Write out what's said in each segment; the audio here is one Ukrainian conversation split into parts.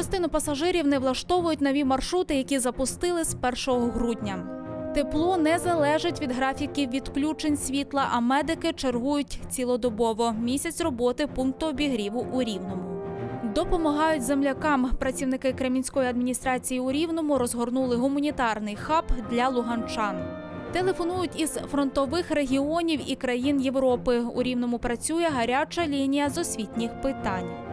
Частину пасажирів не влаштовують нові маршрути, які запустили з 1 грудня. Тепло не залежить від графіків відключень світла, а медики чергують цілодобово. Місяць роботи пункту обігріву у Рівному. Допомагають землякам. Працівники Кремінської адміністрації у Рівному розгорнули гуманітарний хаб для луганчан. Телефонують із фронтових регіонів і країн Європи. У Рівному працює гаряча лінія з освітніх питань.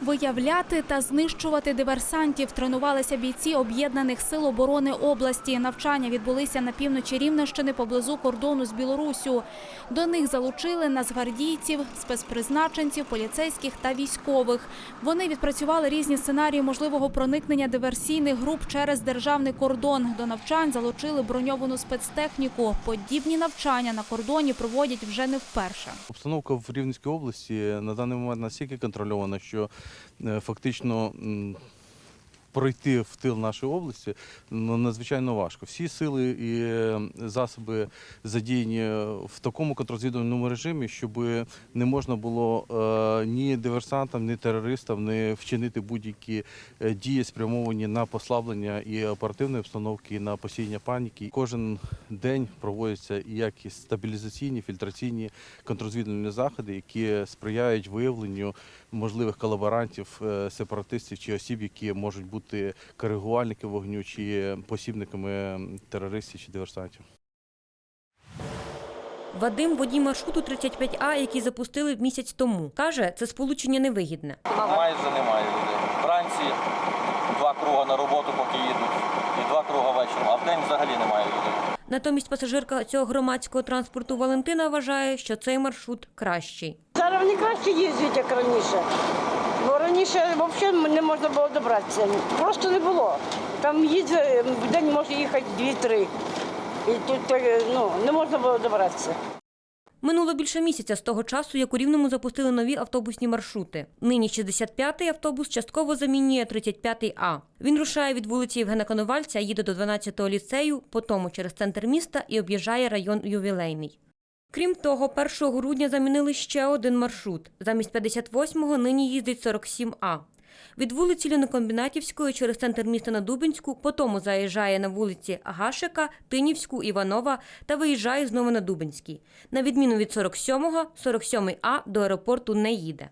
Виявляти та знищувати диверсантів тренувалися бійці об'єднаних сил оборони області. Навчання відбулися на півночі Рівненщини поблизу кордону з Білоруссю. До них залучили нацгвардійців, спецпризначенців, поліцейських та військових. Вони відпрацювали різні сценарії можливого проникнення диверсійних груп через державний кордон. До навчань залучили броньовану спецтехніку. Подібні навчання на кордоні проводять вже не вперше. Обстановка в Рівненській області на даний момент настільки контрольована, що фактично м, пройти в тил нашої області ну, надзвичайно важко. Всі сили і е, засоби задіяні в такому контррозвідувальному режимі, щоб не можна було е, ні диверсантам, ні терористам не вчинити будь-які е, дії, спрямовані на послаблення і оперативної обстановки, і на посіяння паніки. Кожен день проводяться і якісь стабілізаційні, фільтраційні контррозвідувальні заходи, які сприяють виявленню можливих колаборантів, сепаратистів чи осіб, які можуть бути коригувальниками вогню чи посібниками терористів чи диверсантів. Вадим водій маршруту 35А, який запустили місяць тому. Каже, це сполучення невигідне. Майже немає людей. Вранці два круга на роботу, поки їдуть, і два круга вечором, а вдень взагалі немає людей. Натомість пасажирка цього громадського транспорту Валентина вважає, що цей маршрут кращий. Зараз вони краще їздять, як раніше. Раніше взагалі не можна було добратися. Просто не було. Там їздить, в день може їхати дві-три. І тут ну, не можна було добратися. Минуло більше місяця з того часу, як у Рівному запустили нові автобусні маршрути. Нині 65-й автобус частково замінює 35-й А. Він рушає від вулиці Євгена Коновальця, їде до 12-го ліцею, потім через центр міста і об'їжджає район Ювілейний. Крім того, 1 грудня замінили ще один маршрут. Замість 58-го нині їздить 47А. Від вулиці Лінокомбінатівської через центр міста на Дубинську, потім заїжджає на вулиці Гашика, Тинівську, Іванова та виїжджає знову на Дубинський. На відміну від 47-го, 47-А до аеропорту не їде.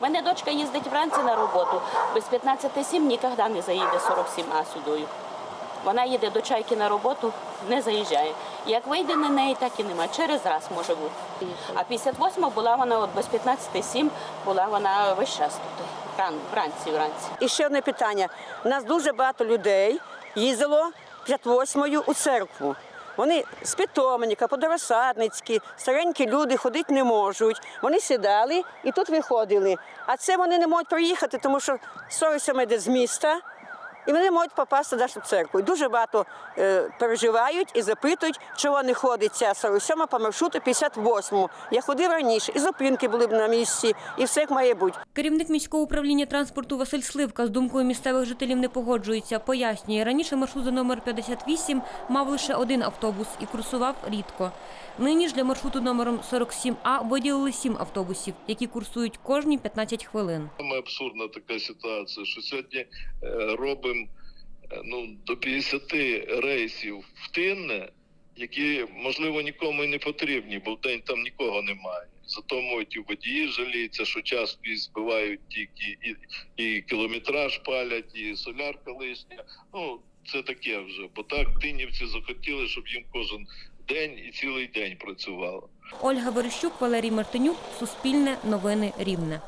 У мене дочка їздить вранці на роботу. Без 15.7 ніколи не заїде 47А сюди. Вона їде до чайки на роботу, не заїжджає. Як вийде на неї, так і нема. Через раз може бути. А 58 була вона от без 15.7, була вона весь час тут. Ран, вранці, вранці. І ще одне питання. У нас дуже багато людей їздило 58-ю у церкву. Вони з Питомника, Подоросадницькі, старенькі люди ходити не можуть. Вони сідали і тут виходили. А це вони не можуть проїхати, тому що 47 йде з міста, і вони можуть попасти в церкву. І дуже багато е, переживають і запитують, чого не ходить ця 47 по маршруту 58. Я ходив раніше, і зупинки були б на місці, і все як має бути. Керівник міського управління транспорту Василь Сливка з думкою місцевих жителів не погоджується. Пояснює, раніше маршрут за номер 58 мав лише один автобус і курсував рідко. Нині ж для маршруту номером 47А виділили сім автобусів, які курсують кожні 15 хвилин. Саме абсурдна така ситуація, що сьогодні е, робимо ну, до 50 рейсів в Тинне, які, можливо, нікому і не потрібні, бо в день там нікого немає. Зато можуть і водії жаліються, що час збивають тільки і, і кілометраж палять, і солярка лишня. Ну, це таке вже. Бо так тинівці захотіли, щоб їм кожен день і цілий день працювало. Ольга Верещук, Валерій Мартинюк, Суспільне, Новини Рівне.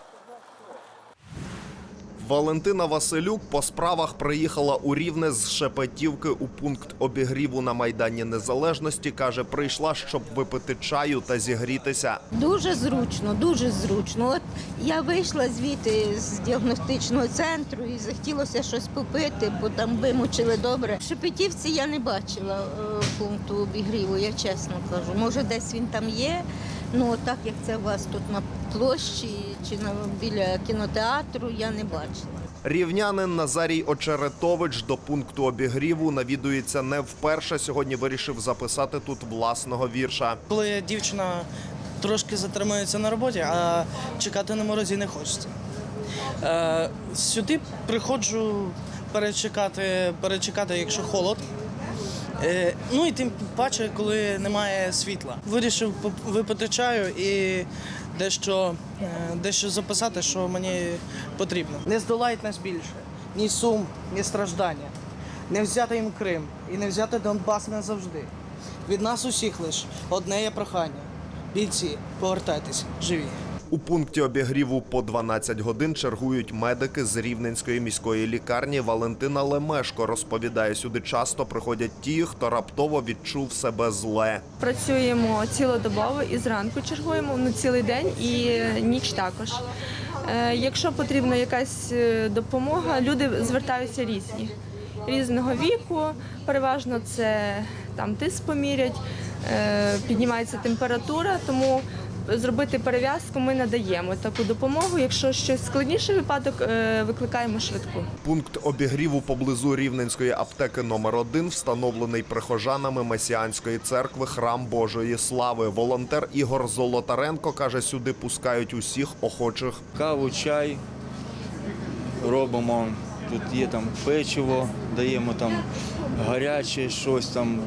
Валентина Василюк по справах приїхала у Рівне з Шепетівки у пункт обігріву на Майдані Незалежності. Каже, прийшла, щоб випити чаю та зігрітися. Дуже зручно, дуже зручно. От я вийшла звідти з діагностичного центру і захотілося щось попити, бо там вимучили добре. В Шепетівці я не бачила е, пункту обігріву, я чесно кажу. Може, десь він там є. Ну, так як це у вас тут на площі чи на біля кінотеатру, я не бачила. Рівнянин Назарій Очеретович до пункту обігріву навідується не вперше. Сьогодні вирішив записати тут власного вірша. Коли дівчина трошки затримується на роботі, а чекати на морозі не хочеться. Е, сюди приходжу перечекати, перечекати, якщо холод. Е, ну і тим паче, коли немає світла. Вирішив випити чаю і дещо, е, дещо записати, що мені потрібно. Не здолають нас більше ні сум, ні страждання. Не взяти їм Крим і не взяти Донбас назавжди. Від нас усіх лиш одне є прохання. Бійці, повертайтесь, живі. У пункті обігріву по 12 годин чергують медики з Рівненської міської лікарні. Валентина Лемешко розповідає, сюди часто приходять ті, хто раптово відчув себе зле. Працюємо цілодобово і зранку чергуємо ну, цілий день і ніч також. Е, Якщо потрібна якась е, допомога, люди звертаються різні. Різного віку, переважно це там тиск помірять, е, піднімається температура, тому зробити перев'язку ми надаємо таку допомогу. Якщо щось складніший випадок, е, викликаємо швидку. Пункт обігріву поблизу Рівненської аптеки номер 1 встановлений прихожанами Месіанської церкви Храм Божої Слави. Волонтер Ігор Золотаренко каже, сюди пускають усіх охочих. каву, чай робимо. Тут є там печиво, даємо там гаряче щось там.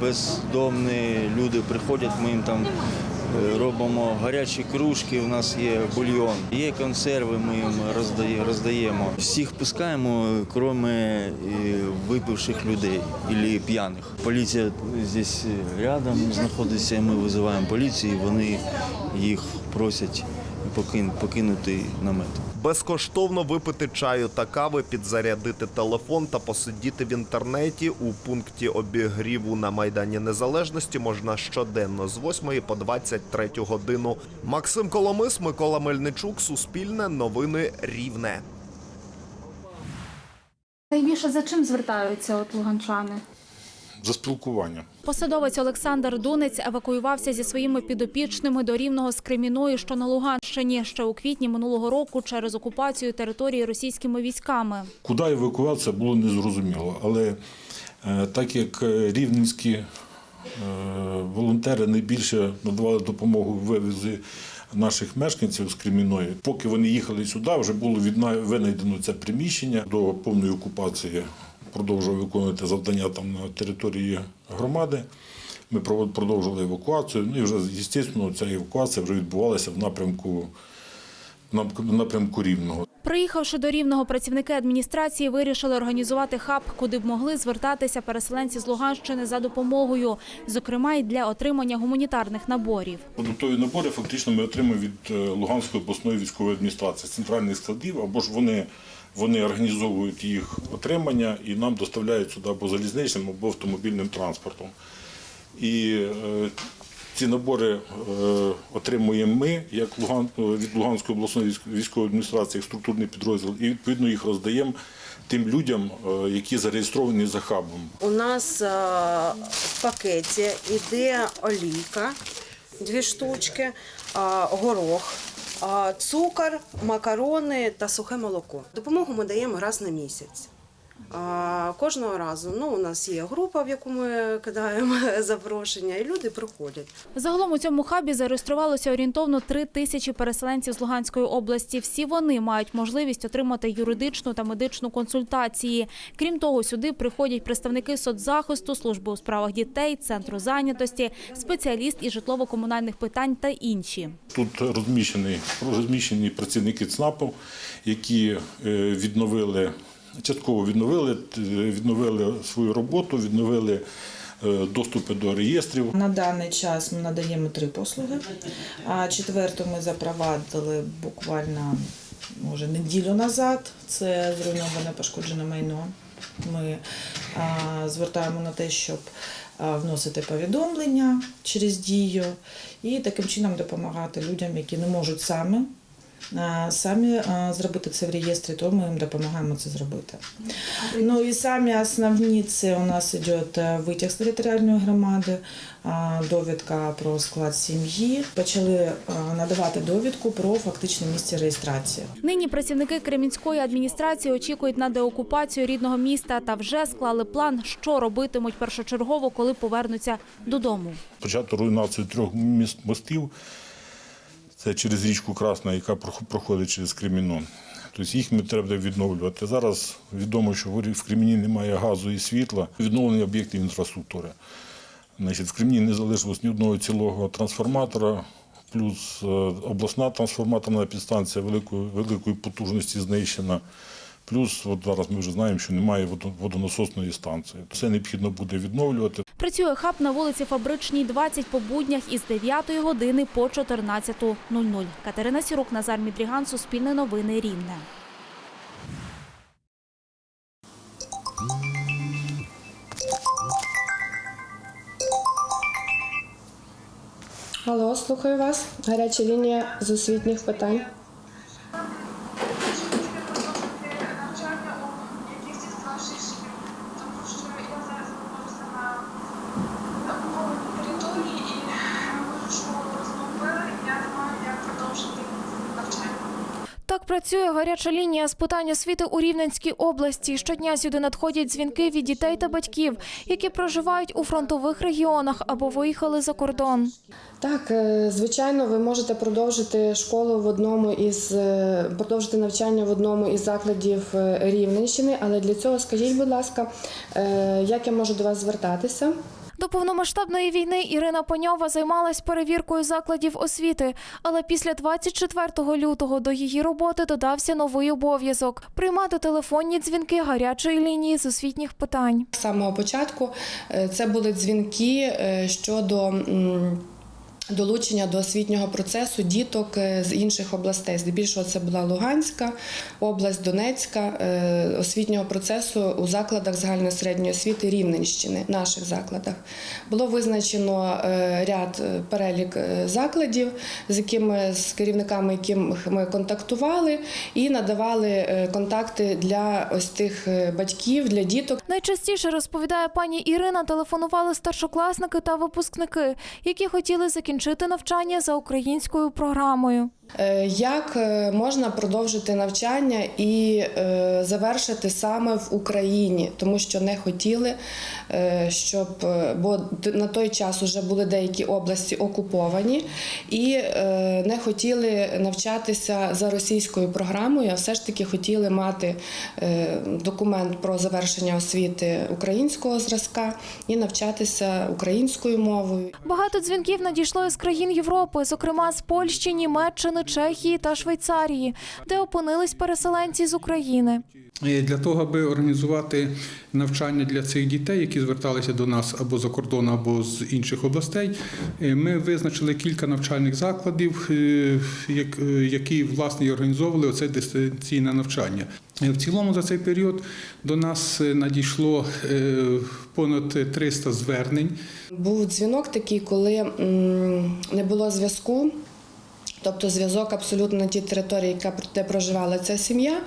Бездомні люди приходять, ми їм там е, робимо гарячі кружки, у нас є бульйон, є консерви, ми їм роздаємо. Всіх пускаємо, крім е, випивших людей або п'яних. Поліція здесь рядом знаходиться, ми визиваємо поліцію, і вони їх просять покинути намет. Безкоштовно випити чаю та кави, підзарядити телефон та посидіти в інтернеті у пункті обігріву на Майдані Незалежності можна щоденно з 8 по 23 годину. Максим Коломис, Микола Мельничук, Суспільне, Новини Рівне. Найбільше за чим звертаються от луганчани? За спілкування. Посадовець Олександр Дунець евакуювався зі своїми підопічними до Рівного з Креміної, що на Луганщині, ще у квітні минулого року через окупацію території російськими військами. Куди евакуація було незрозуміло, але е, так як е, рівненські е, волонтери найбільше надавали допомогу в вивезі наших мешканців з Креміної, поки вони їхали сюди, вже було винайдено це приміщення до повної окупації. Продовжував виконувати завдання там на території громади. Ми продовжували евакуацію. Ну і вже, звісно, ця евакуація вже відбувалася в напрямку, в напрямку Рівного. Приїхавши до Рівного, працівники адміністрації вирішили організувати хаб, куди б могли звертатися переселенці з Луганщини за допомогою, зокрема й для отримання гуманітарних наборів. Продуктові набори фактично ми отримуємо від е, Луганської обласної військової адміністрації, з центральних складів, або ж вони, вони організовують їх отримання і нам доставляють сюди або залізничним, або автомобільним транспортом. І е, ці набори е, отримуємо ми, як Луган, е, від Луганської обласної військової адміністрації, як структурний підрозділ, і відповідно їх роздаємо тим людям, е, які зареєстровані за хабом. У нас е, в пакеті йде олійка, дві штучки, е, горох, цукор, макарони та сухе молоко. Допомогу ми даємо раз на місяць. А, Кожного разу ну, у нас є група, в яку ми кидаємо запрошення, і люди приходять. Загалом у цьому хабі зареєструвалося орієнтовно три тисячі переселенців з Луганської області. Всі вони мають можливість отримати юридичну та медичну консультації. Крім того, сюди приходять представники соцзахисту, служби у справах дітей, центру зайнятості, спеціаліст із житлово-комунальних питань та інші. Тут розміщені, розміщені працівники ЦНАПу, які е, відновили, частково відновили, відновили свою роботу, відновили е, доступи до реєстрів. На даний час ми надаємо три послуги. А четверту ми запровадили буквально може неділю назад. Це зруйноване пошкоджене майно. Ми а, звертаємо на те, щоб вносити повідомлення через дію і таким чином допомагати людям, які не можуть самі. А, Самі зробити це в реєстрі, то ми їм допомагаємо це зробити. Ну і самі основні це у нас йде е, витяг з територіальної громади, довідка про склад сім'ї. Почали надавати довідку про фактичне місце реєстрації. Нині працівники Кремінської адміністрації очікують на деокупацію рідного міста та вже склали план, що робитимуть першочергово, коли повернуться додому. Почати руйнацію трьох міст мостів. Це через річку Красна, яка проходить через Креміно. Тобто їх ми треба відновлювати. Зараз відомо, що в Креміні немає газу і світла, відновлення об'єктів інфраструктури. Значить, в Креміні не залишилось ні одного цілого трансформатора, плюс е, обласна трансформаторна підстанція великої, великої потужності знищена. Плюс от зараз ми вже знаємо, що немає водонасосної станції. Це необхідно буде відновлювати. Працює хаб на вулиці Фабричній, 20 по буднях із 9 години по 14.00. Катерина Сірук, Назар Мідріган, Суспільне новини Рівне. Алло, слухаю вас. Гаряча лінія з освітніх питань. Так працює гаряча лінія з питань освіти у Рівненській області. Щодня сюди надходять дзвінки від дітей та батьків, які проживають у фронтових регіонах або виїхали за кордон. Так, е, звичайно, ви можете продовжити школу в одному із е, продовжити навчання в одному із закладів е, Рівненщини, але для цього скажіть, будь ласка, як я можу до вас звертатися? До повномасштабної війни Ірина Паньова займалась перевіркою закладів освіти, але після 24 лютого до її роботи додався новий обов'язок приймати телефонні дзвінки гарячої лінії з освітніх питань. З самого початку е, це були дзвінки е, щодо. Долучення до освітнього процесу діток е, з інших областей. Здебільшого це була Луганська область, Донецька, е, освітнього процесу у закладах загальної середньої освіти Рівненщини, наших закладах. Було визначено е, ряд перелік закладів, з якими з керівниками, яким ми контактували, і надавали контакти для ось тих батьків, для діток. Найчастіше розповідає пані Ірина, телефонували старшокласники та випускники, які хотіли закінчити навчання за українською програмою. Е, Як е, можна продовжити навчання і е, завершити саме в Україні, тому що не хотіли, щоб бо на той час вже були деякі області окуповані, і не хотіли навчатися за російською програмою, а все ж таки хотіли мати документ про завершення освіти українського зразка і навчатися українською мовою. Багато дзвінків надійшло із країн Європи, зокрема з Польщі, Німеччини, Чехії та Швейцарії, де опинились переселенці з України. Для того, аби організувати навчання для цих дітей, які зверталися до нас або за кордон, або з інших областей, е, ми визначили кілька навчальних закладів, е, як- е, які власне організовували оце дистанційне навчання. В цілому за цей період до нас надійшло понад 300 звернень. Був дзвінок такий, коли не було зв'язку. Тобто зв'язок абсолютно на тій території, яка де проживала ця сім'я,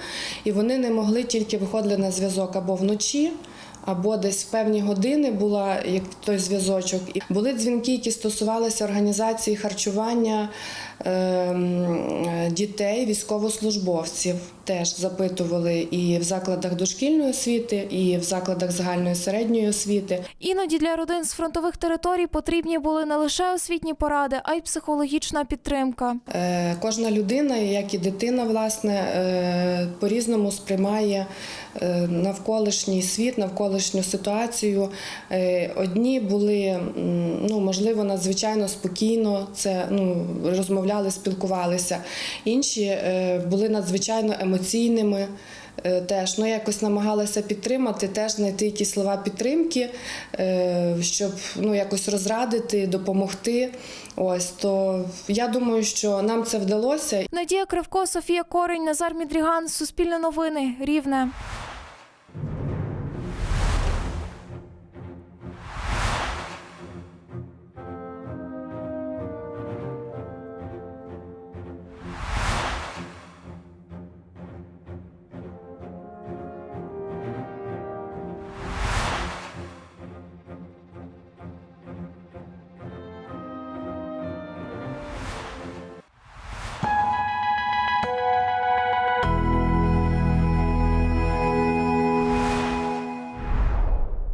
і вони не могли тільки виходили на зв'язок або вночі, або десь в певні години була як той зв'язочок. І були дзвінки, які стосувалися організації харчування ем, дітей, військовослужбовців. Теж запитували і в закладах дошкільної освіти, і в закладах загальної середньої освіти. Іноді для родин з фронтових територій потрібні були не лише освітні поради, а й психологічна підтримка. Е, Кожна людина, як і дитина, власне, е, по-різному сприймає е, навколишній світ, навколишню ситуацію. Е, Одні були, ну, можливо, надзвичайно спокійно це ну, розмовляли, спілкувалися. Інші е, були надзвичайно емоційними. е, Теж ну якось намагалася підтримати, теж знайти якісь слова підтримки, щоб ну якось розрадити, допомогти. Ось то я думаю, що нам це вдалося. Надія Кривко, Софія Корень, Назар Мідріган, Суспільне новини, Рівне.